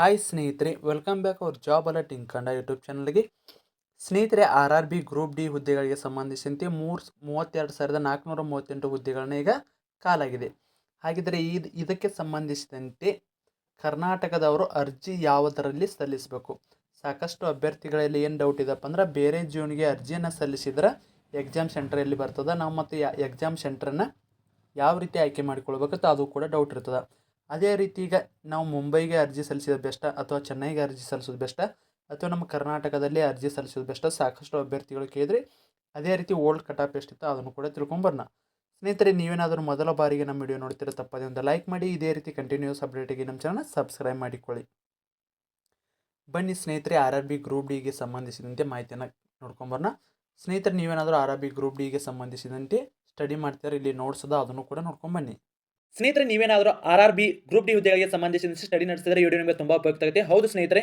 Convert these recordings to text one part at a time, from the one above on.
Hi ಸ್ನೇಹಿತರೆ welcome back ಅವ್ರ job alert ಇಂಕಂಡ ಯೂಟ್ಯೂಬ್ ಚಾನಲ್ಗೆ ಸ್ನೇಹಿತರೆ R R B group D ಹುದ್ದೆಗಳಿಗೆ ಸಂಬಂಧಿಸಿದಂತೆ ಮೂರು ಮೂವತ್ತೆರಡು ಸಾವಿರದ ನಾಲ್ಕುನೂರ ಮೂವತ್ತೆಂಟು ಹುದ್ದೆಗಳನ್ನ ಈಗ ಕಾಲಾಗಿದೆ ಹಾಗಿದ್ದರೆ ಇದು ಇದಕ್ಕೆ ಸಂಬಂಧಿಸಿದಂತೆ ಕರ್ನಾಟಕದವರು ಅರ್ಜಿ ಯಾವುದರಲ್ಲಿ ಸಲ್ಲಿಸಬೇಕು? ಸಾಕಷ್ಟು ಅಭ್ಯರ್ಥಿಗಳಲ್ಲಿ ಏನು ಡೌಟ್ ಇದಪ್ಪ ಅಂದ್ರೆ, ಬೇರೆ ಜೀವನಿಗೆ ಅರ್ಜಿಯನ್ನು ಸಲ್ಲಿಸಿದ್ರೆ ಎಕ್ಸಾಮ್ ಸೆಂಟರ್ ಎಲ್ಲಿ ಬರ್ತದೆ, ನಾವು ಮತ್ತು ಎಕ್ಸಾಮ್ ಸೆಂಟ್ರನ್ನು ಯಾವ ರೀತಿ ಆಯ್ಕೆ ಮಾಡಿಕೊಳ್ಬೇಕಂತ ಅದು ಕೂಡ ಡೌಟ್ ಇರ್ತದೆ. ಅದೇ ರೀತಿ ಈಗ ನಾವು ಮುಂಬೈಗೆ ಅರ್ಜಿ ಸಲ್ಲಿಸಿದ ಬೆಸ್ಟ ಅಥವಾ ಚೆನ್ನೈಗೆ ಅರ್ಜಿ ಸಲ್ಲಿಸೋದು ಬೆಸ್ಟ ಅಥವಾ ನಮ್ಮ ಕರ್ನಾಟಕದಲ್ಲಿ ಅರ್ಜಿ ಸಲ್ಲಿಸೋದು ಬೆಸ್ಟ ಸಾಕಷ್ಟು ಅಭ್ಯರ್ಥಿಗಳು ಕೇಳಿದ್ರಿ ಅದೇ ರೀತಿ ಓಲ್ಡ್ ಕಟ್ ಆಫ್ ಎಷ್ಟಿತ್ತು ಅದನ್ನು ಕೂಡ ತಿಳ್ಕೊಂಬರೋಣ ಸ್ನೇಹಿತರೆ, ನೀವೇನಾದರೂ ಮೊದಲ ಬಾರಿಗೆ ನಮ್ಮ ವಿಡಿಯೋ ನೋಡ್ತಿರೋ ತಪ್ಪದೆ ಒಂದು ಲೈಕ್ ಮಾಡಿ, ಇದೇ ರೀತಿ ಕಂಟಿನ್ಯೂಸ್ ಅಪ್ಡೇಟಿಗೆ ನಮ್ಮ ಚಾನಲ್ ಸಬ್ಸ್ಕ್ರೈಬ್ ಮಾಡಿಕೊಳ್ಳಿ. ಬನ್ನಿ ಸ್ನೇಹಿತರೆ, ಆರ್ ಆರ್ ಬಿ ಗ್ರೂಪ್ ಡಿಗೆ ಸಂಬಂಧಿಸಿದಂತೆ ಮಾಹಿತಿಯನ್ನು ನೋಡ್ಕೊಂಬರೋಣ ಸ್ನೇಹಿತರೆ, ನೀವೇನಾದರೂ ಆರ್ ಆರ್ ಬಿ ಗ್ರೂಪ್ ಡಿಗೆ ಸಂಬಂಧಿಸಿದಂತೆ ಸ್ಟಡಿ ಮಾಡ್ತಾರೆ, ಇಲ್ಲಿ ನೋಟ್ಸ್ ಅದ ಅದನ್ನು ಕೂಡ ನೋಡ್ಕೊಂಬನ್ನಿ. ಸ್ನೇಹಿತರೆ, ನೀವೇನಾದರೂ R R B group D ಹುದ್ದೆಗಳಿಗೆ ಸಂಬಂಧಿಸಿದಂತೆ ಸ್ಟಡಿ ನಡೆಸಿದರೆ ವಿಡಿಯೋ ನಿಮಗೆ ತುಂಬ ಉಪಯುಕ್ತ ಆಗುತ್ತೆ. ಹೌದು ಸ್ನೇಹಿತರೆ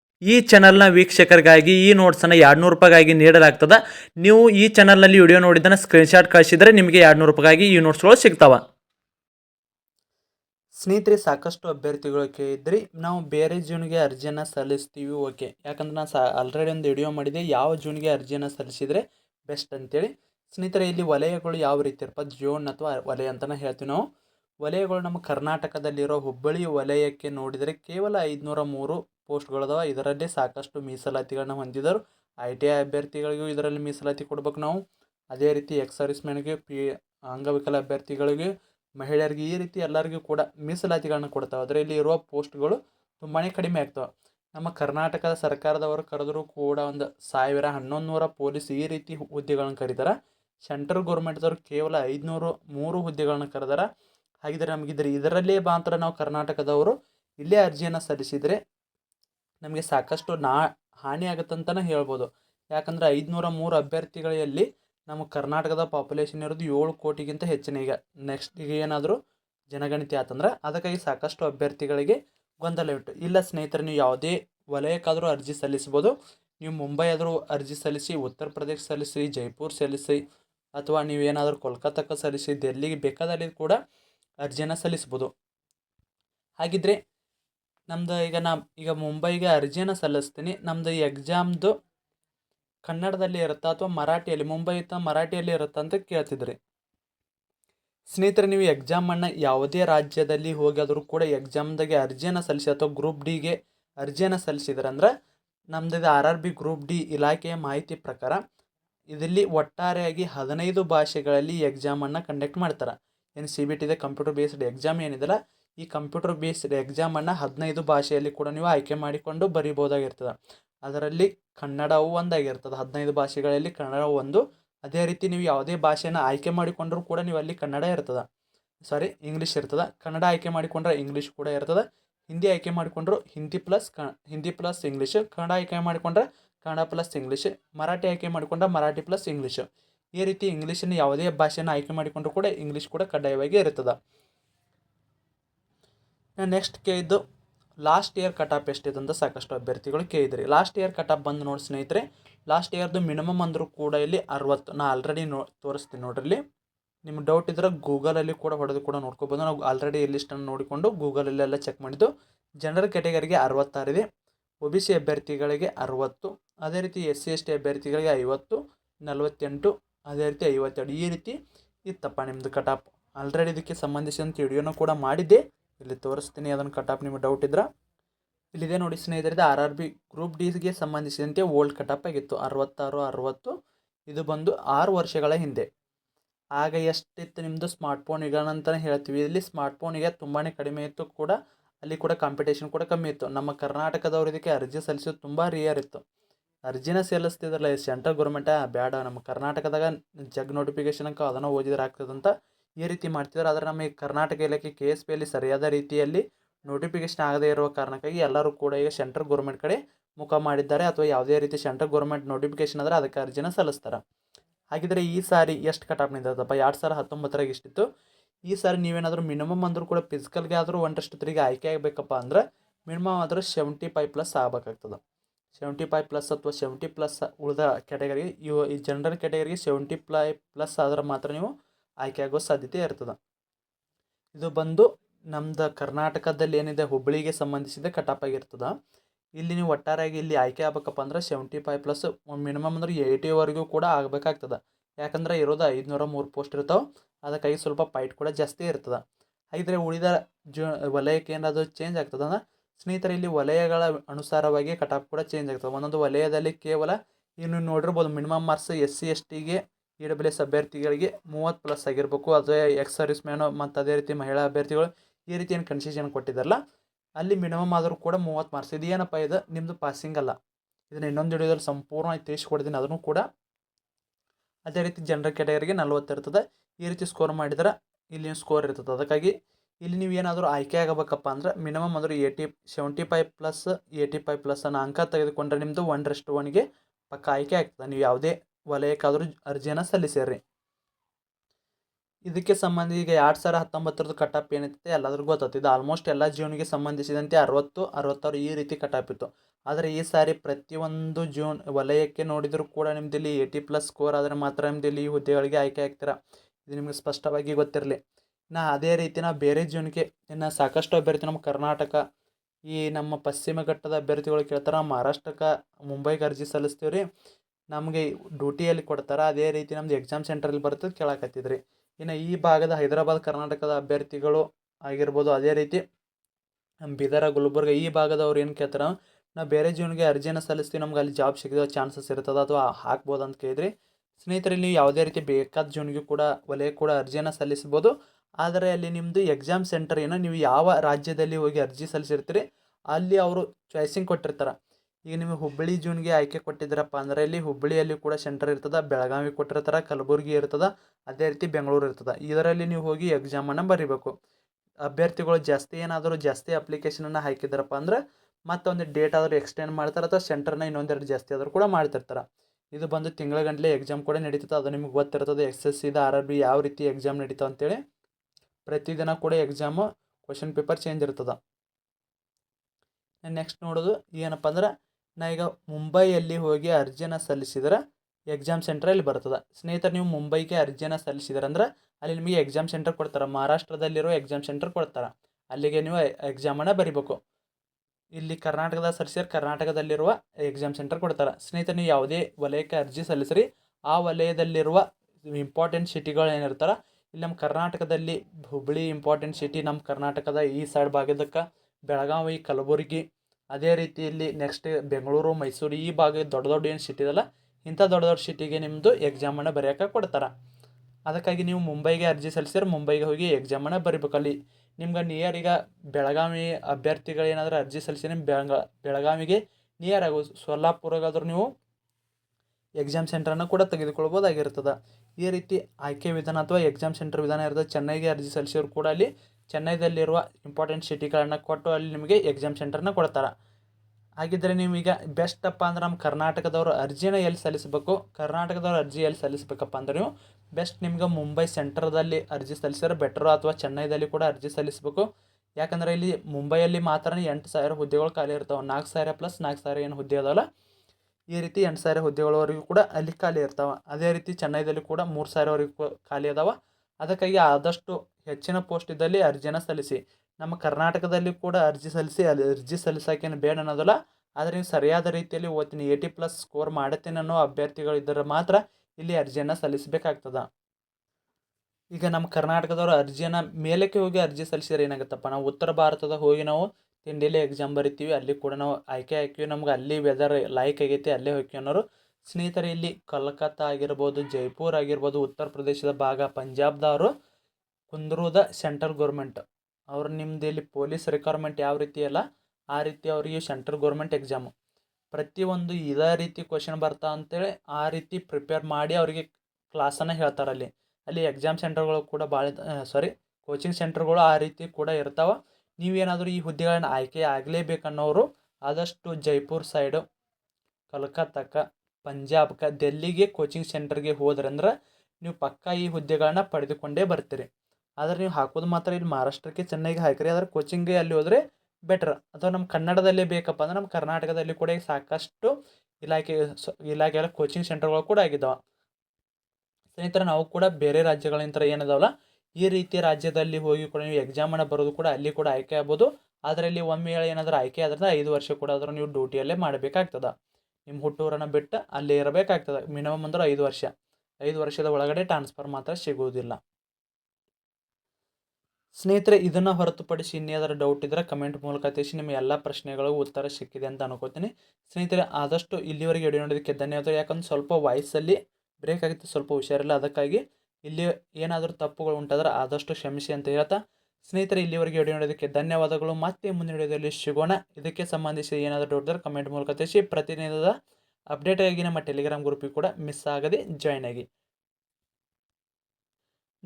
ಈ ಚಾನಲ್ನ ವೀಕ್ಷಕರಿಗಾಗಿ ಈ ನೋಟ್ಸನ್ನು ಎರಡುನೂರು ರೂಪಾಯಿಗಾಗಿ ನೀಡಲಾಗ್ತದೆ. ನೀವು ಈ ಚಾನಲ್ನಲ್ಲಿ ವಿಡಿಯೋ ನೋಡಿದ್ದನ್ನು ಸ್ಕ್ರೀನ್ಶಾಟ್ ಕಳಿಸಿದರೆ ನಿಮಗೆ ಎರಡುನೂರು ರೂಪಾಯಿಗಾಗಿ ಈ ನೋಟ್ಸ್ಗಳು ಸಿಗ್ತಾವೆ. ಸ್ನೇಹಿತರೆ, ಸಾಕಷ್ಟು ಅಭ್ಯರ್ಥಿಗಳು ಕೇಳಿದ್ರಿ ನಾವು ಬೇರೆ ಜೂನ್ಗೆ ಅರ್ಜಿಯನ್ನು ಸಲ್ಲಿಸ್ತೀವಿ, ಓಕೆ. ಯಾಕಂದ್ರೆ ನಾನು ಸಾ ಆಲ್ರೆಡಿ ಒಂದು ವಿಡಿಯೋ ಮಾಡಿದೆ. ಯಾವ ಜೂನ್ಗೆ ಅರ್ಜಿಯನ್ನು ಸಲ್ಲಿಸಿದರೆ ಬೆಸ್ಟ್ ಅಂತೇಳಿ. ಸ್ನೇಹಿತರೆ, ಇಲ್ಲಿ ವಲಯಗಳು ಯಾವ ರೀತಿ ಇರ್ಪ ಜೋನ್ ಅಥವಾ ವಲಯ ಅಂತಲೇ ಹೇಳ್ತೀವಿ ನಾವು. ವಲಯಗಳು ನಮ್ಮ ಕರ್ನಾಟಕದಲ್ಲಿರೋ ಹುಬ್ಬಳ್ಳಿ ವಲಯಕ್ಕೆ ನೋಡಿದರೆ ಕೇವಲ ಐದುನೂರ ಮೂರು ಪೋಸ್ಟ್ಗಳದಾವ. ಇದರಲ್ಲಿ ಸಾಕಷ್ಟು ಮೀಸಲಾತಿಗಳನ್ನ ಹೊಂದಿದರು. ಐ ಟಿ ಐ ಅಭ್ಯರ್ಥಿಗಳಿಗೂ ಇದರಲ್ಲಿ ಮೀಸಲಾತಿ ಕೊಡ್ಬೇಕು ನಾವು. ಅದೇ ರೀತಿ ಎಕ್ಸ್ ಸರ್ವಿಸ್ ಮ್ಯಾನ್ಗೆ ಪಿ ಅಂಗವಿಕಲ ಅಭ್ಯರ್ಥಿಗಳಿಗೆ, ಮಹಿಳೆಯರಿಗೆ ಈ ರೀತಿ ಎಲ್ಲರಿಗೂ ಕೂಡ ಮೀಸಲಾತಿಗಳನ್ನ ಕೊಡ್ತಾವೆ. ಅದರಲ್ಲಿ ಇರುವ ಪೋಸ್ಟ್ಗಳು ತುಂಬಾ ಕಡಿಮೆ ಆಗ್ತವೆ. ನಮ್ಮ ಕರ್ನಾಟಕದ ಸರ್ಕಾರದವರು ಕರೆದರೂ ಕೂಡ ಒಂದು ಸಾವಿರ ಹನ್ನೊಂದು ನೂರ ಪೊಲೀಸ್ ಈ ರೀತಿ ಹುದ್ದೆಗಳನ್ನ ಕರೀತಾರೆ. ಸೆಂಟ್ರಲ್ ಗೌರ್ಮೆಂಟ್ದವರು ಕೇವಲ ಐದುನೂರು, ಮೂರು ಹುದ್ದೆಗಳನ್ನ ಕರೆದಾರ. ಹಾಗಿದ್ರೆ ನಮಗಿದ್ರೆ ಇದರಲ್ಲೇ ಮಾತ್ರ ನಾವು ಕರ್ನಾಟಕದವರು ಇಲ್ಲೇ ಅರ್ಜಿಯನ್ನು ಸಲ್ಲಿಸಿದರೆ ನಮಗೆ ಸಾಕಷ್ಟು ನಾ, ಹಾನಿ ಆಗುತ್ತಂತಲೇ ಹೇಳ್ಬೋದು. ಯಾಕಂದರೆ ಐದುನೂರ ಮೂರು ಅಭ್ಯರ್ಥಿಗಳಲ್ಲಿ ನಮ್ಮ ಕರ್ನಾಟಕದ ಪಾಪ್ಯುಲೇಷನ್ ಇರೋದು ಏಳು ಕೋಟಿಗಿಂತ ಹೆಚ್ಚಿನ. ಈಗ ನೆಕ್ಸ್ಟ್ ಈಗ ಏನಾದರೂ ಜನಗಣತಿ ಆತಂದ್ರೆ ಅದಕ್ಕಾಗಿ ಸಾಕಷ್ಟು ಅಭ್ಯರ್ಥಿಗಳಿಗೆ ಗೊಂದಲ ಇಟ್ಟು. ಇಲ್ಲ ಸ್ನೇಹಿತರೆ, ನೀವು ಯಾವುದೇ ವಲಯಕ್ಕಾದರೂ ಅರ್ಜಿ ಸಲ್ಲಿಸ್ಬೋದು. ನೀವು ಮುಂಬೈ ಆದರೂ ಅರ್ಜಿ ಸಲ್ಲಿಸಿ, ಉತ್ತರ ಪ್ರದೇಶ ಸಲ್ಲಿಸಿ, ಜೈಪುರ್ ಸಲ್ಲಿಸಿ, ಅಥವಾ ನೀವು ಏನಾದರೂ ಕೋಲ್ಕತ್ತಾಕ್ಕೆ ಸಲ್ಲಿಸಿ ಡೆಲ್ಲಿಗೆ ಬೇಕಾದಲ್ಲಿ ಕೂಡ ಅರ್ಜಿಯನ್ನು ಸಲ್ಲಿಸ್ಬೋದು. ಹಾಗಿದ್ರೆ ನಮ್ದು ಈಗ ನಾ, ಈಗ ಮುಂಬೈಗೆ ಅರ್ಜಿಯನ್ನು ಸಲ್ಲಿಸ್ತೀನಿ. ನಮ್ಮದು ಎಕ್ಸಾಮ್ದು ಕನ್ನಡದಲ್ಲಿ ಇರುತ್ತಾ ಅಥವಾ ಮರಾಠಿಯಲ್ಲಿ, ಮುಂಬೈ ಇತ್ತ ಮರಾಠಿಯಲ್ಲಿ ಇರುತ್ತಾ ಅಂತ ಕೇಳ್ತಿದ್ರಿ. ಸ್ನೇಹಿತರೆ, ನೀವು ಎಕ್ಸಾಮನ್ನು ಯಾವುದೇ ರಾಜ್ಯದಲ್ಲಿ ಹೋಗಿದ್ರು ಕೂಡ ಎಕ್ಸಾಮ್ದಾಗೆ ಅರ್ಜಿಯನ್ನು ಸಲ್ಲಿಸಿ ಅಥವಾ ಗ್ರೂಪ್ ಡಿಗೆ ಅರ್ಜಿಯನ್ನು ಸಲ್ಲಿಸಿದ್ರಂದ್ರೆ ನಮ್ಮದು R R B group D ಇಲಾಖೆಯ ಮಾಹಿತಿ ಪ್ರಕಾರ ಇದರಲ್ಲಿ ಒಟ್ಟಾರೆಯಾಗಿ ಹದಿನೈದು ಭಾಷೆಗಳಲ್ಲಿ ಎಕ್ಸಾಮನ್ನು ಕಂಡಕ್ಟ್ ಮಾಡ್ತಾರೆ. ಏನು ಸಿ ಬಿ ಟಿದೆ ಕಂಪ್ಯೂಟರ್ ಬೇಸ್ಡ್ ಎಕ್ಸಾಮ್ ಏನಿದೆಲ್ಲ ಈ ಕಂಪ್ಯೂಟರ್ ಬೇಸ್ಡ್ ಎಕ್ಸಾಮನ್ನು ಹದಿನೈದು ಭಾಷೆಯಲ್ಲಿ ಕೂಡ ನೀವು ಆಯ್ಕೆ ಮಾಡಿಕೊಂಡು ಬರಿಬೋದಾಗಿರ್ತದೆ ಅದರಲ್ಲಿ ಕನ್ನಡವು ಒಂದಾಗಿರ್ತದೆ. ಹದಿನೈದು ಭಾಷೆಗಳಲ್ಲಿ ಕನ್ನಡ ಒಂದು. ಅದೇ ರೀತಿ ನೀವು ಯಾವುದೇ ಭಾಷೆಯನ್ನು ಆಯ್ಕೆ ಮಾಡಿಕೊಂಡ್ರೂ ಕೂಡ ನೀವು ಅಲ್ಲಿ ಕನ್ನಡ ಇರ್ತದೆ. ಸಾರಿ ಇಂಗ್ಲೀಷ್ ಇರ್ತದೆ. ಕನ್ನಡ ಆಯ್ಕೆ ಮಾಡಿಕೊಂಡ್ರೆ ಇಂಗ್ಲೀಷ್ ಕೂಡ ಇರ್ತದೆ. ಹಿಂದಿ ಆಯ್ಕೆ ಮಾಡಿಕೊಂಡ್ರು ಹಿಂದಿ ಪ್ಲಸ್ ಕ, ಹಿಂದಿ ಪ್ಲಸ್ ಇಂಗ್ಲೀಷ್ ಕನ್ನಡ ಆಯ್ಕೆ ಮಾಡಿಕೊಂಡ್ರೆ ಕನ್ನಡ ಪ್ಲಸ್ ಇಂಗ್ಲೀಷ್ ಮರಾಠಿ ಆಯ್ಕೆ ಮಾಡಿಕೊಂಡ್ರೆ ಮರಾಠಿ ಪ್ಲಸ್ ಇಂಗ್ಲೀಷ್ ಈ ರೀತಿ ಇಂಗ್ಲೀಷನ್ನು ಯಾವುದೇ ಭಾಷೆಯನ್ನು ಆಯ್ಕೆ ಮಾಡಿಕೊಂಡ್ರೂ ಕೂಡ ಇಂಗ್ಲೀಷ್ ಕೂಡ ಕಡ್ಡಾಯವಾಗಿ ಇರ್ತದೆ. ನೆಕ್ಸ್ಟ್ ಕೇಳಿದ್ದು ಲಾಸ್ಟ್ ಇಯರ್ ಕಟ್ ಆಫ್ ಎಷ್ಟಿದೆ ಅಂತ ಸಾಕಷ್ಟು ಅಭ್ಯರ್ಥಿಗಳು ಕೇಳಿದ್ರಿ. ಲಾಸ್ಟ್ ಇಯರ್ ಕಟ್ ಆಫ್ ಬಂದು ನೋಡಿ ಸ್ನೇಹಿತರೆ ಲಾಸ್ಟ್ ಇಯರ್ದು ಮಿನಿಮಮ್ ಅಂದರೂ ಕೂಡ ಇಲ್ಲಿ ಅರವತ್ತು. ನಾ ಆಲ್ರೆಡಿ ನೋ, ತೋರಿಸ್ತೀನಿ ನೋಡ್ರಿ ಇಲ್ಲಿ. ನಿಮ್ಗೆ ಡೌಟ್ ಇದ್ರೆ ಗೂಗಲಲ್ಲಿ ಕೂಡ ಹೊಡೆದು ಕೂಡ ನೋಡ್ಕೋಬೋದು. ನಾವು ಆಲ್ರೆಡಿ ಈ ಲಿಸ್ಟನ್ನು ನೋಡಿಕೊಂಡು ಗೂಗಲಲ್ಲೆಲ್ಲ ಚೆಕ್ ಮಾಡಿದ್ದು. ಜನರಲ್ ಕ್ಯಾಟಗರಿಗೆ ಅರವತ್ತಾರಿದೆ ಒ ಬಿ ಸಿ ಅಭ್ಯರ್ಥಿಗಳಿಗೆ ಅರವತ್ತು. ಅದೇ ರೀತಿ ಎಸ್ ಸಿ ಎಸ್ ಟಿ ಅಭ್ಯರ್ಥಿಗಳಿಗೆ ಐವತ್ತು, ನಲವತ್ತೆಂಟು, ಅದೇ ರೀತಿ ಐವತ್ತೆರಡು. ಈ ರೀತಿ ಇತ್ತಪ್ಪ ನಿಮ್ಮದು ಕಟ್ ಆಫ್ ಆಲ್ರೆಡಿ ಇದಕ್ಕೆ ಸಂಬಂಧಿಸಿದಂಥ ವಿಡಿಯೋನೂ ಕೂಡ ಮಾಡಿದ್ದೆ. ಇಲ್ಲಿ ತೋರಿಸ್ತೀನಿ, ಅದನ್ನು ಕಟ್ ಆಫ್ ನಿಮಗೆ ಡೌಟ್ ಇದ್ರೆ. ಇಲ್ಲಿದೆ ನೋಡಿ ಸ್ನೇಹಿತರೆ ಆರ್ ಆರ್ ಬಿ ಗ್ರೂಪ್ ಡಿಗೆ ಸಂಬಂಧಿಸಿದಂತೆ ಓಲ್ಡ್ ಕಟ್ ಆಫ್ ಆಗಿತ್ತು. ಅರವತ್ತಾರು, ಅರವತ್ತು, ಇದು ಬಂದು ಆರು ವರ್ಷಗಳ ಹಿಂದೆ. ಆಗ ಎಷ್ಟಿತ್ತು ನಿಮ್ಮದು ಸ್ಮಾರ್ಟ್ಫೋನ್ ಈಗ ಅಂತಲೇ ಹೇಳ್ತೀವಿ, ಇಲ್ಲಿ ಸ್ಮಾರ್ಟ್ಫೋನಿಗೆ ತುಂಬಾ ಕಡಿಮೆ ಇತ್ತು ಕೂಡ, ಅಲ್ಲಿ ಕೂಡ ಕಾಂಪಿಟೇಷನ್ ಕೂಡ ಕಮ್ಮಿ ಇತ್ತು. ನಮ್ಮ ಕರ್ನಾಟಕದವ್ರು ಇದಕ್ಕೆ ಅರ್ಜಿ ಸಲ್ಲಿಸೋದು ತುಂಬ ರಿಯರ್ ಇತ್ತು. ಅರ್ಜಿನ ಸಲ್ಲಿಸ್ತಿದ್ರಲ್ಲ ಸೆಂಟ್ರಲ್ ಗೌರ್ಮೆಂಟ ಬೇಡ, ನಮ್ಮ ಕರ್ನಾಟಕದಾಗ ಜಗ್ ನೋಟಿಫಿಕೇಶನ್ ಅಂಕ ಅದನ್ನು ಓದಿದ್ರೆ ಆಗ್ತದಂತ ಈ ರೀತಿ ಮಾಡ್ತಿದ್ದಾರೆ. ಆದರೆ ನಮ್ಮ ಈ ಕರ್ನಾಟಕ ಇಲಾಖೆ ಕೆ ಎಸ್ ಪಿಯಲ್ಲಿ ಸರಿಯಾದ ರೀತಿಯಲ್ಲಿ ನೋಟಿಫಿಕೇಶನ್ ಆಗದೇ ಇರುವ ಕಾರಣಕ್ಕಾಗಿ ಎಲ್ಲರೂ ಕೂಡ ಈಗ ಸೆಂಟ್ರಲ್ ಗೌರ್ಮೆಂಟ್ ಕಡೆ ಮುಖ ಮಾಡಿದ್ದಾರೆ. ಅಥವಾ ಯಾವುದೇ ರೀತಿ ಸೆಂಟ್ರಲ್ ಗೌರ್ಮೆಂಟ್ ನೋಟಿಫಿಕೇಶನ್ ಆದರೆ ಅದಕ್ಕೆ ಅರ್ಜಿನ ಸಲ್ಲಿಸ್ತಾರೆ. ಹಾಗಿದ್ರೆ ಈ ಸಾರಿ ಎಷ್ಟು ಕಟಾಪ್ ನಿಂತದಪ್ಪ ಎರಡು ಸಾವಿರ ಹತ್ತೊಂಬತ್ತರಾಗ ಇಷ್ಟಿತ್ತು. ಈ ಸಾರಿ ನೀವೇನಾದರೂ ಮಿನಿಮಮ್ ಅಂದರೂ ಕೂಡ ಫಿಸಿಕಲ್ಗೆ ಆದರೂ ಒಂದಷ್ಟು ತಿರುಗಿ ಆಯ್ಕೆ ಆಗಬೇಕಪ್ಪ ಅಂದ್ರೆ ಮಿನಿಮಮ್ ಆದರೂ ಸೆವೆಂಟಿ ಫೈವ್ ಪ್ಲಸ್ ಆಗಬೇಕಾಗ್ತದೆ. ಸೆವೆಂಟಿ ಫೈವ್ ಪ್ಲಸ್ ಅಥವಾ ಸೆವೆಂಟಿ ಪ್ಲಸ್ ಉಳಿದ ಕ್ಯಾಟಗರಿ ಇವು ಈ ಜನರಲ್ ಕ್ಯಾಟಗರಿಗೆ ಸೆವೆಂಟಿ ಪ್ಲೈ ಪ್ಲಸ್ ಆದ್ರೆ ಮಾತ್ರ ನೀವು ಆಯ್ಕೆ ಆಗೋ ಸಾಧ್ಯತೆ ಇರ್ತದೆ. ಇದು ಬಂದು ನಮ್ದು ಕರ್ನಾಟಕದಲ್ಲಿ ಏನಿದೆ, ಹುಬ್ಬಳ್ಳಿಗೆ ಸಂಬಂಧಿಸಿದ ಕಟಾಪ್ ಆಗಿರ್ತದೆ. ಇಲ್ಲಿ ನೀವು ಒಟ್ಟಾರೆಯಾಗಿ ಇಲ್ಲಿ ಆಯ್ಕೆ ಆಗ್ಬೇಕಪ್ಪ ಅಂದ್ರೆ ಸೆವೆಂಟಿ ಫೈವ್ ಪ್ಲಸ್ ಮಿನಿಮಮ್ ಅಂದ್ರೆ ಏಯ್ಟಿವರೆಗೂ ಕೂಡ ಆಗಬೇಕಾಗ್ತದೆ. ಯಾಕಂದ್ರೆ ಇರೋದು ಐದುನೂರ ಮೂರು ಪೋಸ್ಟ್ ಇರ್ತಾವೆ ಅದಕ್ಕಾಗಿ ಸ್ವಲ್ಪ ಪೈಟ್ ಕೂಡ ಜಾಸ್ತಿ ಇರ್ತದೆ. ಹಾಗಿದ್ರೆ ಉಳಿದ ಜು, ವಲಯಕ್ಕೆ ಏನಾದರೂ ಚೇಂಜ್ ಆಗ್ತದೆ ಅಂದ್ರೆ ಸ್ನೇಹಿತರೆ, ಇಲ್ಲಿ ವಲಯಗಳ ಅನುಸಾರವಾಗಿ ಕಟಾಪ್ ಕೂಡ ಚೇಂಜ್ ಆಗ್ತದೆ. ಒಂದೊಂದು ವಲಯದಲ್ಲಿ ಕೇವಲ ಇನ್ನು ನೋಡಿರ್ಬೋದು minimum marks S C S ಟಿಗೆ ಇ ಡಬ್ಲ್ಯೂ ಎಸ್ ಅಭ್ಯರ್ಥಿಗಳಿಗೆ ಮೂವತ್ತು ಪ್ಲಸ್ ಆಗಿರಬೇಕು. ಅದೇ ಎಕ್ಸ್ ಸರ್ವಿಸ್ ಮ್ಯಾನು ಮತ್ತು ಅದೇ ರೀತಿ ಮಹಿಳಾ ಅಭ್ಯರ್ಥಿಗಳು ಈ ರೀತಿ ಏನು ಕನ್ಸೆಷನ್ ಕೊಟ್ಟಿದ್ದಾರಲ್ಲ, ಅಲ್ಲಿ ಮಿನಿಮಮ್ ಆದರೂ ಕೂಡ ಮೂವತ್ತು ಮಾರ್ಕ್ಸ್ ಇದು ಏನಪ್ಪ ಇದು? ನಿಮ್ಮದು ಪಾಸಿಂಗ್ ಅಲ್ಲ. ಇದನ್ನು ಇನ್ನೊಂದು ವಿಡಿಯೋದಲ್ಲಿ ಸಂಪೂರ್ಣವಾಗಿ ತಿಳಿಸ್ಕೊಡ್ತೀನಿ. ಅದನ್ನು ಕೂಡ ಅದೇ ರೀತಿ ಜನರಲ್ ಕ್ಯಾಟಗರಿಗೆ ನಲ್ವತ್ತು ಇರ್ತದೆ. ಈ ರೀತಿ ಸ್ಕೋರ್ ಮಾಡಿದ್ರೆ ಇಲ್ಲಿ ಸ್ಕೋರ್ ಇರ್ತದೆ. ಅದಕ್ಕಾಗಿ ಇಲ್ಲಿ ನೀವು ಏನಾದರೂ ಆಯ್ಕೆ ಆಗಬೇಕಪ್ಪ ಅಂದ್ರೆ ಮಿನಿಮಮ್ ಅಂದರೆ eighty seventy five plus eighty five plus ಅನ್ನೋ ಅಂಕ ತೆಗೆದುಕೊಂಡ್ರೆ ನಿಮ್ಮದು ಒನ್ ರೆಸ್ಟ್ ಒನ್ಗೆ ಪಕ್ಕ ಆಯ್ಕೆ ಆಗ್ತದೆ. ನೀವು ಯಾವುದೇ ವಲಯಕ್ಕಾದರೂ ಅರ್ಜಿಯನ್ನು ಸಲ್ಲಿಸ್ಯಾರ್ರಿ. ಇದಕ್ಕೆ ಸಂಬಂಧ ಈಗ ಎರಡು ಸಾವಿರ ಹತ್ತೊಂಬತ್ತರದ್ದು ಕಟಾಪ್ ಏನೈತೆ ಎಲ್ಲಾದ್ರೂ ಗೊತ್ತೈತೆ ಇದು ಆಲ್ಮೋಸ್ಟ್ ಎಲ್ಲ ಜೀವನಿಗೆ ಸಂಬಂಧಿಸಿದಂತೆ ಅರವತ್ತು, ಅರವತ್ತಾರು ಈ ರೀತಿ ಕಟಾಪ್ ಇತ್ತು. ಆದರೆ ಈ ಸಾರಿ ಪ್ರತಿಯೊಂದು ಜೀವನ್ ವಲಯಕ್ಕೆ ನೋಡಿದರೂ ಕೂಡ ನಿಮ್ಮದಿಲ್ಲಿ ಏಯ್ಟಿ ಪ್ಲಸ್ ಸ್ಕೋರ್ ಆದರೆ ಮಾತ್ರ ನಿಮ್ಮದಿಲ್ಲಿ ಈ ಹುದ್ದೆಗಳಿಗೆ ಆಯ್ಕೆ ಆಗ್ತೀರಾ? ಇದು ನಿಮಗೆ ಸ್ಪಷ್ಟವಾಗಿ ಗೊತ್ತಿರಲಿ. ನಾ ಅದೇ ರೀತಿ ನಾವು ಬೇರೆ ಜೀವನಕ್ಕೆ ಇನ್ನು ಸಾಕಷ್ಟು ಅಭ್ಯರ್ಥಿ ನಮ್ಮ ಕರ್ನಾಟಕ, ಈ ನಮ್ಮ ಪಶ್ಚಿಮ ಘಟ್ಟದ ಅಭ್ಯರ್ಥಿಗಳು ಕೇಳ್ತಾರೆ, ಮಹಾರಾಷ್ಟ್ರಕ್ಕೆ ಮುಂಬೈಗೆ ಅರ್ಜಿ ಸಲ್ಲಿಸ್ತೀವಿ ರೀ ನಮಗೆ ಡ್ಯೂಟಿಯಲ್ಲಿ ಕೊಡ್ತಾರೆ, ಅದೇ ರೀತಿ ನಮ್ದು ಎಕ್ಸಾಮ್ ಸೆಂಟ್ರಲ್ಲಿ ಬರ್ತದೆ ಕೇಳಕತ್ತಿದ್ರಿ. ಇನ್ನು ಈ ಭಾಗದ ಹೈದರಾಬಾದ್, ಕರ್ನಾಟಕದ ಅಭ್ಯರ್ಥಿಗಳು ಆಗಿರ್ಬೋದು, ಅದೇ ರೀತಿ ನಮ್ಮ ಬೀದರ, ಗುಲ್ಬರ್ಗ ಈ ಭಾಗದವ್ರು ಏನು ಕೇಳ್ತಾರೆ, ನಾವು ಬೇರೆ ಜೀವನಿಗೆ ಅರ್ಜಿಯನ್ನು ಸಲ್ಲಿಸ್ತೀವಿ, ನಮ್ಗೆ ಅಲ್ಲಿ ಜಾಬ್ ಸಿಗೋ ಚಾನ್ಸಸ್ ಇರ್ತದೆ ಅಥವಾ ಹಾಕ್ಬೋದು ಅಂತ ಕೇಳಿದ್ರಿ. ನೀವು ಯಾವುದೇ ರೀತಿ ಬೇಕಾದ ಜೀವನಿಗೂ ಕೂಡ ವಲಯ ಕೂಡ ಅರ್ಜಿಯನ್ನು ಸಲ್ಲಿಸ್ಬೋದು ಆದರೆ ಅಲ್ಲಿ ನಿಮ್ಮದು ಎಕ್ಸಾಮ್ ಸೆಂಟರ್ ಏನೋ, ನೀವು ಯಾವ ರಾಜ್ಯದಲ್ಲಿ ಹೋಗಿ ಅರ್ಜಿ ಸಲ್ಲಿಸಿರ್ತೀರಿ, ಅಲ್ಲಿ ಅವರು ಚಾಯ್ಸಿಂಗ್ ಕೊಟ್ಟಿರ್ತಾರೆ. ಈಗ ನಿಮಗೆ ಹುಬ್ಬಳ್ಳಿ ಜೂನ್ಗೆ ಆಯ್ಕೆ ಕೊಟ್ಟಿದ್ದೀರಪ್ಪ ಅಂದರೆ ಇಲ್ಲಿ ಹುಬ್ಬಳ್ಳಿಯಲ್ಲಿ ಕೂಡ ಸೆಂಟರ್ ಇರ್ತದೆ, ಬೆಳಗಾವಿ ಕೊಟ್ಟಿರ್ತಾರೆ, ಕಲಬುರಗಿ ಇರ್ತದೆ, ಅದೇ ರೀತಿ ಬೆಂಗಳೂರು ಇರ್ತದೆ. ಇದರಲ್ಲಿ ನೀವು ಹೋಗಿ ಎಕ್ಸಾಮನ್ನು ಬರೀಬೇಕು. ಅಭ್ಯರ್ಥಿಗಳು ಜಾಸ್ತಿ ಏನಾದರೂ ಜಾಸ್ತಿ ಅಪ್ಲಿಕೇಶನನ್ನು ಹಾಕಿದ್ದಾರಪ್ಪ ಅಂದ್ರೆ ಮತ್ತೊಂದು ಡೇಟ್ ಆದರೂ ಎಕ್ಸ್ಟೆಂಡ್ ಮಾಡ್ತಾರೆ ಅಥವಾ ಸೆಂಟರ್ನ ಇನ್ನೊಂದೆರಡು ಜಾಸ್ತಿ ಆದರೂ ಕೂಡ ಮಾಡ್ತಿರ್ತಾರೆ. ಇದು ಬಂದು ತಿಂಗಳ ಗಂಟಲೆ ಎಕ್ಸಾಮ್ ಕೂಡ ನಡೀತದೆ. ಅದು ನಿಮ್ಗೆ ಗೊತ್ತಿರ್ತದೆ ಎಸ್ ಎಸ್ ಸಿದ ಆರ್ ಆರ್ ಬಿ ಯಾವ ರೀತಿ ಎಕ್ಸಾಮ್ ನಡೀತಾವೆ ಅಂತೇಳಿ. ಪ್ರತಿದಿನ ಕೂಡ ಎಕ್ಸಾಮು ಕ್ವಶನ್ ಪೇಪರ್ ಚೇಂಜ್ ಇರ್ತದೆ. ನೆಕ್ಸ್ಟ್ ನೋಡೋದು ಏನಪ್ಪ ಅಂದ್ರೆ ನಾ ಈಗ ಮುಂಬೈಯಲ್ಲಿ ಹೋಗಿ ಅರ್ಜಿಯನ್ನು ಸಲ್ಲಿಸಿದ್ರೆ ಎಕ್ಸಾಮ್ ಸೆಂಟ್ರಲ್ಲಿ ಬರ್ತದೆ. ಸ್ನೇಹಿತರೆ, ನೀವು ಮುಂಬೈಗೆ ಅರ್ಜಿಯನ್ನು ಸಲ್ಲಿಸಿದ್ರಂದ್ರೆ ಅಲ್ಲಿ ನಿಮಗೆ ಎಕ್ಸಾಮ್ ಸೆಂಟರ್ ಕೊಡ್ತಾರೆ. ಮಹಾರಾಷ್ಟ್ರದಲ್ಲಿರೋ ಎಕ್ಸಾಮ್ ಸೆಂಟರ್ ಕೊಡ್ತಾರೆ. ಅಲ್ಲಿಗೆ ನೀವು ಎಕ್ಸಾಮನ್ನು ಬರಿಬೇಕು. ಇಲ್ಲಿ ಕರ್ನಾಟಕದ ಸಲ್ಲಿಸಿದ್ರೆ ಕರ್ನಾಟಕದಲ್ಲಿರುವ ಎಕ್ಸಾಮ್ ಸೆಂಟರ್ ಕೊಡ್ತಾರೆ. ಸ್ನೇಹಿತರೆ, ನೀವು ಯಾವುದೇ ವಲಯಕ್ಕೆ ಅರ್ಜಿ ಸಲ್ಲಿಸ್ರಿ. ಆ ವಲಯದಲ್ಲಿರುವ ಇಂಪಾರ್ಟೆಂಟ್ ಸಿಟಿಗಳು ಏನಿರ್ತಾರೆ, ಇಲ್ಲಿ ನಮ್ಮ ಕರ್ನಾಟಕದಲ್ಲಿ ಹುಬ್ಬಳ್ಳಿ ಇಂಪಾರ್ಟೆಂಟ್ ಸಿಟಿ ನಮ್ಮ ಕರ್ನಾಟಕದ ಈ ಸೈಡ್ ಭಾಗದಕ್ಕೆ ಬೆಳಗಾವಿ, ಕಲಬುರಗಿ ಅದೇ ರೀತಿಯಲ್ಲಿ ನೆಕ್ಸ್ಟ್ ಬೆಂಗಳೂರು, ಮೈಸೂರು ಈ ಭಾಗ ದೊಡ್ಡ ದೊಡ್ಡ ಏನು ಸಿಟಿ ಇದಲ್ಲ, ಇಂಥ ದೊಡ್ಡ ದೊಡ್ಡ ಸಿಟಿಗೆ ನಿಮ್ಮದು ಎಕ್ಸಾಮನ್ನು ಬರೆಯೋಕೆ ಕೊಡ್ತಾರೆ. ಅದಕ್ಕಾಗಿ ನೀವು ಮುಂಬೈಗೆ ಅರ್ಜಿ ಸಲ್ಲಿಸಿದ್ರೆ ಮುಂಬೈಗೆ ಹೋಗಿ ಎಕ್ಸಾಮನ್ನು ಬರಿಬೇಕು ಅಲ್ಲಿ ನಿಮ್ಗೆ ನಿಯರ್ ಈಗ ಬೆಳಗಾವಿ ಅಭ್ಯರ್ಥಿಗಳು ಏನಾದರೂ ಅರ್ಜಿ ಸಲ್ಲಿಸಿ ನಿಮ್ಮ ಬೆಳಗ, ಬೆಳಗಾವಿಗೆ ನಿಯರ್ ಆಗೋದು ಸೊಲ್ಲಾಪುರಗಾದ್ರೂ ನೀವು ಎಕ್ಸಾಮ್ ಸೆಂಟ್ರನ್ನು ಕೂಡ ತೆಗೆದುಕೊಳ್ಬೋದಾಗಿರ್ತದೆ ಈ ರೀತಿ ಆಯ್ಕೆ ವಿಧಾನ ಅಥವಾ ಎಕ್ಸಾಮ್ ಸೆಂಟರ್ ವಿಧಾನ ಇರ್ತದೆ ಚೆನ್ನೈಗೆ ಅರ್ಜಿ ಸಲ್ಲಿಸಿದ್ರು ಕೂಡ ಅಲ್ಲಿ ಚೆನ್ನೈದಲ್ಲಿರುವ ಇಂಪಾರ್ಟೆಂಟ್ ಸಿಟಿಗಳನ್ನು ಕೊಟ್ಟು ಅಲ್ಲಿ ನಿಮಗೆ ಎಕ್ಸಾಮ್ ಸೆಂಟರ್ನ ಕೊಡ್ತಾರೆ. ಹಾಗಿದ್ದರೆ ನೀವೀಗ ಬೆಸ್ಟ್ ಅಪ್ಪ ಅಂದ್ರೆ ನಮ್ಮ ಕರ್ನಾಟಕದವರು ಅರ್ಜಿನ ಎಲ್ಲಿ ಸಲ್ಲಿಸಬೇಕು, ಕರ್ನಾಟಕದವ್ರು ಅರ್ಜಿ ಎಲ್ಲಿ ಸಲ್ಲಿಸಬೇಕಪ್ಪ ಅಂದ್ರೆ ನೀವು ಬೆಸ್ಟ್ ನಿಮ್ಗೆ ಮುಂಬೈ ಸೆಂಟ್ರದಲ್ಲಿ ಅರ್ಜಿ ಸಲ್ಲಿಸಿದ್ರೆ ಬೆಟರು ಅಥವಾ ಚೆನ್ನೈದಲ್ಲಿ ಕೂಡ ಅರ್ಜಿ ಸಲ್ಲಿಸಬೇಕು. ಯಾಕಂದರೆ ಇಲ್ಲಿ ಮುಂಬೈಯಲ್ಲಿ ಮಾತ್ರ ಎಂಟು ಸಾವಿರ ಹುದ್ದೆಗಳು ಖಾಲಿ ಇರ್ತಾವೆ. ನಾಲ್ಕು ಸಾವಿರ ಪ್ಲಸ್ ನಾಲ್ಕು ಸಾವಿರ ಏನು ಹುದ್ದೆ ಅದಾವಲ್ಲ ಈ ರೀತಿ ಎಂಟು ಸಾವಿರ ಹುದ್ದೆಗಳವರೆಗೂ ಕೂಡ ಅಲ್ಲಿ ಖಾಲಿ ಇರ್ತಾವೆ. ಅದೇ ರೀತಿ ಚೆನ್ನೈದಲ್ಲಿ ಕೂಡ ಮೂರು ಸಾವಿರವರೆಗೂ ಖಾಲಿ ಅದಾವೆ. ಅದಕ್ಕಾಗಿ ಆದಷ್ಟು ಹೆಚ್ಚಿನ ಪೋಸ್ಟ್ ಇದ್ದಲ್ಲಿ ಅರ್ಜಿನ ಸಲ್ಲಿಸಿ. ನಮ್ಮ ಕರ್ನಾಟಕದಲ್ಲಿ ಕೂಡ ಅರ್ಜಿ ಸಲ್ಲಿಸಿ, ಅಲ್ಲಿ ಅರ್ಜಿ ಸಲ್ಲಿಸೋಕೇನು ಬೇಡ ಅನ್ನೋದಲ್ಲ. ಆದರೆ ನೀವು ಸರಿಯಾದ ರೀತಿಯಲ್ಲಿ ಓದ್ತೀನಿ ಏಯ್ಟಿ ಪ್ಲಸ್ ಸ್ಕೋರ್ ಮಾಡುತ್ತೇನೆ ಅನ್ನೋ ಅಭ್ಯರ್ಥಿಗಳಿದ್ದರೆ ಮಾತ್ರ ಇಲ್ಲಿ ಅರ್ಜಿಯನ್ನು ಸಲ್ಲಿಸಬೇಕಾಗ್ತದೆ. ಈಗ ನಮ್ಮ ಕರ್ನಾಟಕದವರು ಅರ್ಜಿಯನ್ನು ಮೇಲಕ್ಕೆ ಹೋಗಿ ಅರ್ಜಿ ಸಲ್ಲಿಸಿದರೆ ಏನಾಗುತ್ತಪ್ಪ? ನಾವು ಉತ್ತರ ಭಾರತದ ಹೋಗಿ ನಾವು ತಿಂಡಿಲಿ ಎಕ್ಸಾಮ್ ಬರಿತೀವಿ, ಅಲ್ಲಿ ಕೂಡ ನಾವು ಆಯ್ಕೆ ಹಾಕಿವಿ ನಮ್ಗೆ ಅಲ್ಲಿ ವೆದರ್ ಲೈಕ್ ಆಗೈತಿ, ಅಲ್ಲೇ ಹೋಗಿ ಅನ್ನೋರು. ಸ್ನೇಹಿತರೆ, ಇಲ್ಲಿ ಕಲ್ಕತ್ತಾ ಆಗಿರ್ಬೋದು, ಜೈಪುರ್ ಆಗಿರ್ಬೋದು, ಉತ್ತರ ಪ್ರದೇಶದ ಭಾಗ ಪಂಜಾಬ್ದವರು, ಕುಂದ್ರದ ಸೆಂಟ್ರಲ್ ಗೌರ್ಮೆಂಟ್ ಅವ್ರು ನಿಮ್ದು ಇಲ್ಲಿ ಪೊಲೀಸ್ ರಿಕ್ವೈರ್ಮೆಂಟ್ ಯಾವ ರೀತಿ ಅಲ್ಲ, ಆ ರೀತಿ ಅವರಿಗೆ ಸೆಂಟ್ರಲ್ ಗೌರ್ಮೆಂಟ್ ಎಕ್ಸಾಮು ಪ್ರತಿಯೊಂದು ಇದೇ ರೀತಿ ಕ್ವಶನ್ ಬರ್ತಾ ಅಂತೇಳಿ, ಆ ರೀತಿ ಪ್ರಿಪೇರ್ ಮಾಡಿ ಅವರಿಗೆ ಕ್ಲಾಸನ್ನು ಹೇಳ್ತಾರೆ ಅಲ್ಲಿ. ಅಲ್ಲಿ ಎಕ್ಸಾಮ್ ಸೆಂಟರ್ಗಳು ಕೂಡ ಭಾಳ ಸಾರಿ ಕೋಚಿಂಗ್ ಸೆಂಟರ್ಗಳು ಆ ರೀತಿ ಕೂಡ ಇರ್ತಾವೆ. ನೀವೇನಾದರೂ ಈ ಹುದ್ದೆಗಳನ್ನ ಆಯ್ಕೆ ಆಗಲೇಬೇಕನ್ನೋರು ಆದಷ್ಟು ಜೈಪುರ್ ಸೈಡು ಕಲ್ಕತ್ತಾಕ ಪಂಜಾಬ್ಕ ಡೆಲ್ಲಿಗೆ ಕೋಚಿಂಗ್ ಸೆಂಟರ್ಗೆ ಹೋದ್ರಂದ್ರೆ ನೀವು ಪಕ್ಕಾ ಈ ಹುದ್ದೆಗಳನ್ನ ಪಡೆದುಕೊಂಡೇ ಬರ್ತೀರಿ. ಆದರೆ ನೀವು ಹಾಕೋದು ಮಾತ್ರ ಇಲ್ಲಿ, ಮಹಾರಾಷ್ಟ್ರಕ್ಕೆ ಚೆನ್ನೈಗೆ ಹಾಕಿರಿ, ಆದರೆ ಕೋಚಿಂಗ್ಗೆ ಅಲ್ಲಿ ಹೋದರೆ ಬೆಟ್ರ್ ಅಥವಾ ನಮ್ಮ ಕನ್ನಡದಲ್ಲೇ ಬೇಕಪ್ಪ ಅಂದ್ರೆ ನಮ್ಮ ಕರ್ನಾಟಕದಲ್ಲಿ ಕೂಡ ಸಾಕಷ್ಟು ಇಲಾಖೆ ಇಲಾಖೆಗಳ ಕೋಚಿಂಗ್ ಸೆಂಟರ್ಗಳು ಕೂಡ ಆಗಿದ್ದಾವೆ. ಸ್ನೇಹಿತರೆ, ನಾವು ಕೂಡ ಬೇರೆ ರಾಜ್ಯಗಳಿಂದ ಏನಿದಾವಲ್ಲ ಈ ರೀತಿ ರಾಜ್ಯದಲ್ಲಿ ಹೋಗಿ ಕೂಡ ನೀವು ಎಕ್ಸಾಮನ್ನು ಬರೋದು ಕೂಡ ಅಲ್ಲಿ ಕೂಡ ಆಯ್ಕೆ ಆಗ್ಬೋದು. ಆದರೆ ಇಲ್ಲಿ ಒಮ್ಮೆ ಏನಾದರೂ ಆಯ್ಕೆ ಆದ್ರೆ ಐದು ವರ್ಷ ಕೂಡ ಆದರೂ ನೀವು ಡ್ಯೂಟಿಯಲ್ಲೇ ಮಾಡಬೇಕಾಗ್ತದೆ. ನಿಮ್ಮ ಹುಟ್ಟೂರನ್ನು ಬಿಟ್ಟು ಅಲ್ಲೇ ಇರಬೇಕಾಗ್ತದೆ. ಮಿನಿಮಮ್ ಅಂದ್ರೆ ಐದು ವರ್ಷ. ಐದು ವರ್ಷದ ಒಳಗಡೆ ಟ್ರಾನ್ಸ್ಫರ್ ಮಾತ್ರ ಸಿಗುವುದಿಲ್ಲ. ಸ್ನೇಹಿತರೆ, ಇದನ್ನು ಹೊರತುಪಡಿಸಿ ಇನ್ನೇನಾದರೂ ಡೌಟ್ ಇದ್ದರೆ ಕಮೆಂಟ್ ಮೂಲಕ ತಿಳಿಸಿ. ನಿಮ್ಮ ಎಲ್ಲ ಪ್ರಶ್ನೆಗಳಿಗೂ ಉತ್ತರ ಸಿಕ್ಕಿದೆ ಅಂತ ಅನ್ಕೋತೀನಿ. ಸ್ನೇಹಿತರೆ, ಆದಷ್ಟು ಇಲ್ಲಿವರೆಗೆ ಎಡಿ ನೋಡೋದಕ್ಕೆ ಧನ್ಯವಾದ ಯಾಕಂದ್ರೆ ಸ್ವಲ್ಪ ವಾಯ್ಸಲ್ಲಿ ಬ್ರೇಕ್ ಆಗಿತ್ತು, ಸ್ವಲ್ಪ ಹುಷಾರಿಲ್ಲ. ಅದಕ್ಕಾಗಿ ಇಲ್ಲಿ ಏನಾದರೂ ತಪ್ಪುಗಳು ಉಂಟಾದ್ರೆ ಆದಷ್ಟು ಕ್ಷಮಿಸಿ ಅಂತ ಹೇಳ್ತಾ ಸ್ನೇಹಿತರೆ, ಇಲ್ಲಿವರೆಗೆ ವಿಡಿಯೋ ನೋಡೋದಕ್ಕೆ ಧನ್ಯವಾದಗಳು. ಮತ್ತೆ ಮುಂದಿನ ವಿಡಿಯೋದಲ್ಲಿ ಸಿಗೋಣ. ಇದಕ್ಕೆ ಸಂಬಂಧಿಸಿ ಏನಾದರೂ ಡೌಟ್ ಕಮೆಂಟ್ ಮೂಲಕ ತಿಳಿಸಿ. ಪ್ರತಿದಿನದ ಅಪ್ಡೇಟ್ ಆಗಿ ನಮ್ಮ ಟೆಲಿಗ್ರಾಮ್ ಗ್ರೂಪಿಗೆ ಕೂಡ ಮಿಸ್ ಆಗದೆ ಜಾಯ್ನ್ ಆಗಿ.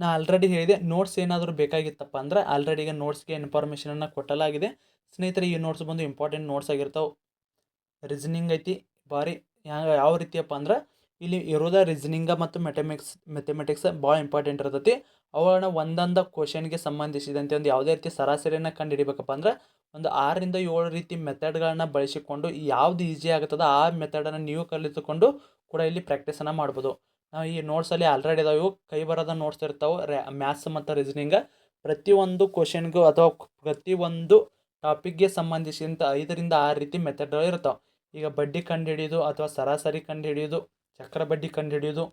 ನಾ ಆಲ್ರೆಡಿ ಹೇಳಿದೆ ನೋಟ್ಸ್ ಏನಾದರೂ ಬೇಕಾಗಿತ್ತಪ್ಪ ಅಂದ್ರೆ ಆಲ್ರೆಡಿ ಈಗ ನೋಟ್ಸ್ಗೆ ಇನ್ಫಾರ್ಮೇಷನನ್ನು ಕೊಟ್ಟಲಾಗಿದೆ. ಸ್ನೇಹಿತರೆ, ಈ ನೋಟ್ಸ್ ಬಂದು ಇಂಪಾರ್ಟೆಂಟ್ ನೋಟ್ಸ್ ಆಗಿರ್ತಾವೆ. ರೀಸನಿಂಗ್ ಐತಿ. ಭಾರಿ ಯಾವ ರೀತಿಯಪ್ಪ ಅಂದ್ರೆ ಇಲ್ಲಿ ಇರೋದ ರೀಸನಿಂಗ ಮತ್ತು ಮೆಟಮಿಕ್ಸ್ ಮೆಥಮೆಟಿಕ್ಸ್ ಭಾಳ ಇಂಪಾರ್ಟೆಂಟ್ ಇರ್ತೈತಿ. ಅವುಗಳನ್ನ ಒಂದೊಂದು ಕ್ವಶನ್ಗೆ ಸಂಬಂಧಿಸಿದಂತೆ ಒಂದು ಯಾವುದೇ ರೀತಿ ಸರಾಸರಿಯನ್ನು ಕಂಡು ಹಿಡಿಬೇಕಪ್ಪ ಅಂದ್ರೆ ಒಂದು ಆರರಿಂದ ಏಳು ರೀತಿ ಮೆಥಡ್ಗಳನ್ನ ಬಳಸಿಕೊಂಡು ಯಾವ್ದು ಈಸಿ ಆಗುತ್ತದ ಆ ಮೆಥಡನ್ನು ನೀವು ಕಲಿತುಕೊಂಡು ಕೂಡ ಇಲ್ಲಿ ಪ್ರಾಕ್ಟೀಸನ್ನು ಮಾಡ್ಬೋದು. ನಾವು ಈ ನೋಟ್ಸಲ್ಲಿ ಆಲ್ರೆಡಿ ಇದಾವೆ. ಇವು ಕೈ ಬರೋದ ನೋಟ್ಸ್ ಇರ್ತಾವೆ. ರ್ಯಾ ಮ್ಯಾಥ್ಸ್ ಮತ್ತು ರೀಸನಿಂಗ ಪ್ರತಿಯೊಂದು ಕ್ವಶನ್ಗೂ ಅಥವಾ ಪ್ರತಿಯೊಂದು ಟಾಪಿಕ್ಗೆ ಸಂಬಂಧಿಸಿದಂಥ ಐದರಿಂದ ಆರು ರೀತಿ ಮೆಥಡ್ಗಳು ಇರ್ತಾವೆ. ಈಗ ಬಡ್ಡಿ ಕಂಡುಹಿಡಿಯೋದು ಅಥವಾ ಸರಾಸರಿ ಕಂಡುಹಿಡಿಯೋದು ಚಕ್ರ ಬಡ್ಡಿ ಕಂಡುಹಿಡಿಯೋದು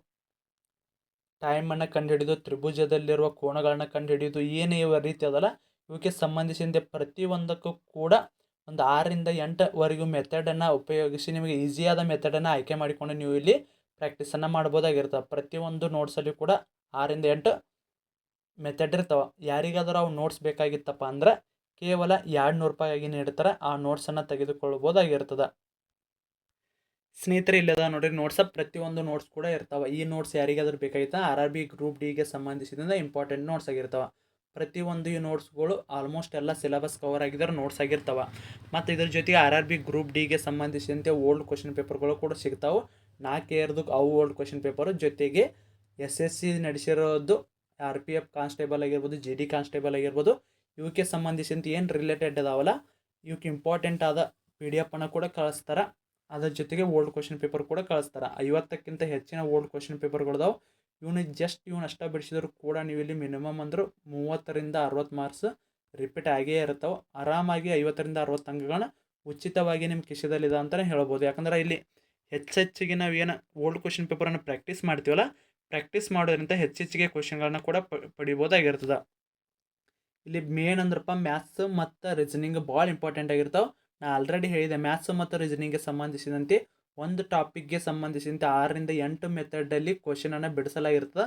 ಟೈಮನ್ನು ಕಂಡುಹಿಡಿದು, ತ್ರಿಭುಜದಲ್ಲಿರುವ ಕೋಣಗಳನ್ನ ಕಂಡುಹಿಡಿಯೋದು ಏನೇ ಇವ ರೀತಿ ಅದಲ್ಲ ಇವಕ್ಕೆ ಸಂಬಂಧಿಸಿದಂತೆ ಪ್ರತಿಯೊಂದಕ್ಕೂ ಕೂಡ ಒಂದು ಆರರಿಂದ ಎಂಟವರೆಗೂ ಮೆಥಡನ್ನು ಉಪಯೋಗಿಸಿ ನಿಮಗೆ ಈಸಿಯಾದ ಮೆಥಡನ್ನು ಆಯ್ಕೆ ಮಾಡಿಕೊಂಡು ನೀವು ಇಲ್ಲಿ ಪ್ರಾಕ್ಟೀಸನ್ನು ಮಾಡ್ಬೋದಾಗಿರ್ತವೆ ಪ್ರತಿಯೊಂದು ನೋಟ್ಸಲ್ಲಿ ಕೂಡ ಆರಿಂದ ಎಂಟು ಮೆಥಡ್ ಇರ್ತಾವೆ. ಯಾರಿಗಾದರೂ ಅವು ನೋಟ್ಸ್ ಬೇಕಾಗಿತ್ತಪ್ಪ ಅಂದ್ರೆ ಕೇವಲ ಎರಡು ನೂರು ರೂಪಾಯಿಗೆ ನೀಡ್ತಾರೆ. ಆ ನೋಟ್ಸನ್ನು ತೆಗೆದುಕೊಳ್ಬೋದಾಗಿರ್ತದೆ. ಸ್ನೇಹಿತರೆ ಇಲ್ಲದ ನೋಡ್ರಿ ನೋಟ್ಸ ಪ್ರತಿಯೊಂದು ನೋಟ್ಸ್ ಕೂಡ ಇರ್ತಾವೆ. ಈ ನೋಟ್ಸ್ ಯಾರಿಗಾದ್ರೂ ಬೇಕಾಗಿತ್ತ ಆರ್ ಆರ್ ಬಿ ಗ್ರೂಪ್ ಡಿಗೆ ಸಂಬಂಧಿಸಿದಂತ ಇಂಪಾರ್ಟೆಂಟ್ ನೋಟ್ಸ್ ಆಗಿರ್ತಾವೆ. ಪ್ರತಿಯೊಂದು ಈ ನೋಟ್ಸ್ಗಳು ಆಲ್ಮೋಸ್ಟ್ ಎಲ್ಲ ಸಿಲೆಬಸ್ ಕವರ್ ಆಗಿದ್ರೆ ನೋಟ್ಸ್ ಆಗಿರ್ತಾವ. ಮತ್ತು ಇದ್ರ ಜೊತೆಗೆ ಆರ್ ಆರ್ ಬಿ ಗ್ರೂಪ್ ಡಿಗೆ ಸಂಬಂಧಿಸಿದಂತೆ ಓಲ್ಡ್ ಕ್ವಶನ್ ಪೇಪರ್ಗಳು ಕೂಡ ಸಿಗ್ತಾವೆ. ನಾಲ್ಕು ಇಯರ್ದು ಅವು ಓಲ್ಡ್ ಕ್ವಶನ್ ಪೇಪರು ಜೊತೆಗೆ ಎಸ್ ಎಸ್ ಸಿ ನಡೆಸಿರೋದು ಆರ್ ಪಿ ಎಫ್ ಕಾನ್ಸ್ಟೇಬಲ್ ಆಗಿರ್ಬೋದು ಜಿ ಡಿ ಕಾನ್ಸ್ಟೇಬಲ್ ಆಗಿರ್ಬೋದು ಇವಕ್ಕೆ ಸಂಬಂಧಿಸಿದಂತೆ ಏನು ರಿಲೇಟೆಡ್ ಅದಾವಲ್ಲ ಇವಕ್ಕೆ ಇಂಪಾರ್ಟೆಂಟ್ ಆದ ಪಿ ಡಿ ಎಫನ್ನು ಕೂಡ ಕಳಿಸ್ತಾರೆ. ಅದ್ರ ಜೊತೆಗೆ ಓಲ್ಡ್ ಕ್ವಶನ್ ಪೇಪರ್ ಕೂಡ ಕಳಿಸ್ತಾರೆ. ಐವತ್ತಕ್ಕಿಂತ ಹೆಚ್ಚಿನ ಓಲ್ಡ್ ಕ್ವಶನ್ ಪೇಪರ್ಗಳದಾವೆ ಇವನು ಜಸ್ಟ್ ಇವನು ಅಷ್ಟ ಬಿಡಿಸಿದ್ರು ಕೂಡ ನೀವು ಇಲ್ಲಿ ಮಿನಿಮಮ್ ಅಂದ್ರೆ ಮೂವತ್ತರಿಂದ ಅರವತ್ತು ಮಾರ್ಕ್ಸ್ ರಿಪೀಟ್ ಆಗೇ ಇರ್ತಾವೆ ಆರಾಮಾಗಿ ಐವತ್ತರಿಂದ ಅರವತ್ತು ಅಂಕಗಳನ್ನ ಉಚಿತವಾಗಿ ನಿಮ್ಮ ಕಿಶದಲ್ಲಿದೆ ಅಂತಲೇ ಹೇಳ್ಬೋದು. ಯಾಕಂದ್ರೆ ಇಲ್ಲಿ ಹೆಚ್ಚೆಚ್ಚಿಗೆ ನಾವು ಏನು ಓಲ್ಡ್ ಕ್ವಶನ್ ಪೇಪರನ್ನು ಪ್ರಾಕ್ಟೀಸ್ ಮಾಡ್ತೀವಲ್ಲ ಪ್ರಾಕ್ಟೀಸ್ ಮಾಡೋದ್ರಿಂದ ಹೆಚ್ಚೆಚ್ಚಿಗೆ ಕ್ವಶನ್ಗಳನ್ನ ಕೂಡ ಪಡಿಬೋದಾಗಿರ್ತದೆ. ಇಲ್ಲಿ ಮೇನ್ ಅಂದ್ರಪ್ಪ ಮ್ಯಾಥ್ಸ್ ಮತ್ತು ರೀಸನಿಂಗ್ ಭಾಳ ಇಂಪಾರ್ಟೆಂಟ್ ಆಗಿರ್ತಾವೆ. ನಾ ಆಲ್ರೆಡಿ ಹೇಳಿದೆ ಮ್ಯಾಥ್ಸ್ ಮತ್ತು ರೀಸನಿಂಗ್ಗೆ ಸಂಬಂಧಿಸಿದಂತೆ ಒಂದು ಟಾಪಿಕ್ಗೆ ಸಂಬಂಧಿಸಿದಂತೆ ಆರರಿಂದ ಎಂಟು ಮೆಥಡಲ್ಲಿ ಕ್ವಶನನ್ನು ಬಿಡಿಸಲಾಗಿರ್ತದೆ.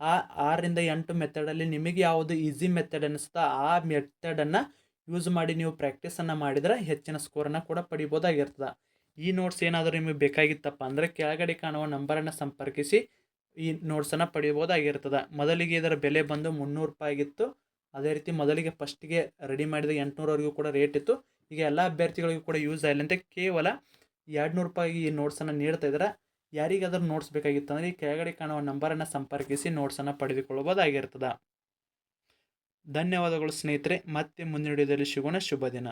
ಆ ಆರರಿಂದ ಎಂಟು ಮೆಥಡಲ್ಲಿ ನಿಮಗೆ ಯಾವುದು ಈಸಿ ಮೆಥಡ್ ಅನ್ನಿಸ್ತಾ ಆ ಮೆಥಡನ್ನು ಯೂಸ್ ಮಾಡಿ ನೀವು ಪ್ರಾಕ್ಟೀಸನ್ನು ಮಾಡಿದರೆ ಹೆಚ್ಚಿನ ಸ್ಕೋರನ್ನು ಕೂಡ ಪಡಿಬೋದಾಗಿರ್ತದೆ. ಈ ನೋಟ್ಸ್ ಏನಾದರೂ ನಿಮಗೆ ಬೇಕಾಗಿತ್ತಪ್ಪ ಅಂದರೆ ಕೆಳಗಡೆ ಕಾಣುವ ನಂಬರನ್ನು ಸಂಪರ್ಕಿಸಿ ಈ ನೋಟ್ಸನ್ನು ಪಡಿಬೋದಾಗಿರ್ತದೆ. ಮೊದಲಿಗೆ ಇದರ ಬೆಲೆ ಬಂದು ಮುನ್ನೂರು ರೂಪಾಯಿ ಆಗಿತ್ತು. ಅದೇ ರೀತಿ ಮೊದಲಿಗೆ ಫಸ್ಟಿಗೆ ರೆಡಿ ಮಾಡಿದ ಎಂಟುನೂರವರೆಗೂ ಕೂಡ ರೇಟ್ ಇತ್ತು. ಈಗ ಎಲ್ಲ ಅಭ್ಯರ್ಥಿಗಳಿಗೂ ಕೂಡ ಯೂಸ್ ಆಗಿಲ್ಲಂತೆ ಕೇವಲ ಎರಡು ನೂರು ರೂಪಾಯಿ ಈ ನೋಟ್ಸನ್ನು ನೀಡ್ತಾ ಇದ್ದಾರೆ ಯಾರಿಗಾದರೂ ನೋಟ್ಸ್ ಬೇಕಾಗಿತ್ತು ಅಂದರೆ ಈ ಕೆಳಗಡೆ ಕಾಣುವ ನಂಬರನ್ನು ಸಂಪರ್ಕಿಸಿ ನೋಟ್ಸನ್ನು ಪಡೆದುಕೊಳ್ಳಬಹುದಾಗಿರ್ತದೆ. ಧನ್ಯವಾದಗಳು ಸ್ನೇಹಿತರೆ, ಮತ್ತೆ ಮುಂದಿನ ವಿಡಿಯೋದಲ್ಲಿ ಸಿಗೋಣ. ಶುಭ ದಿನ.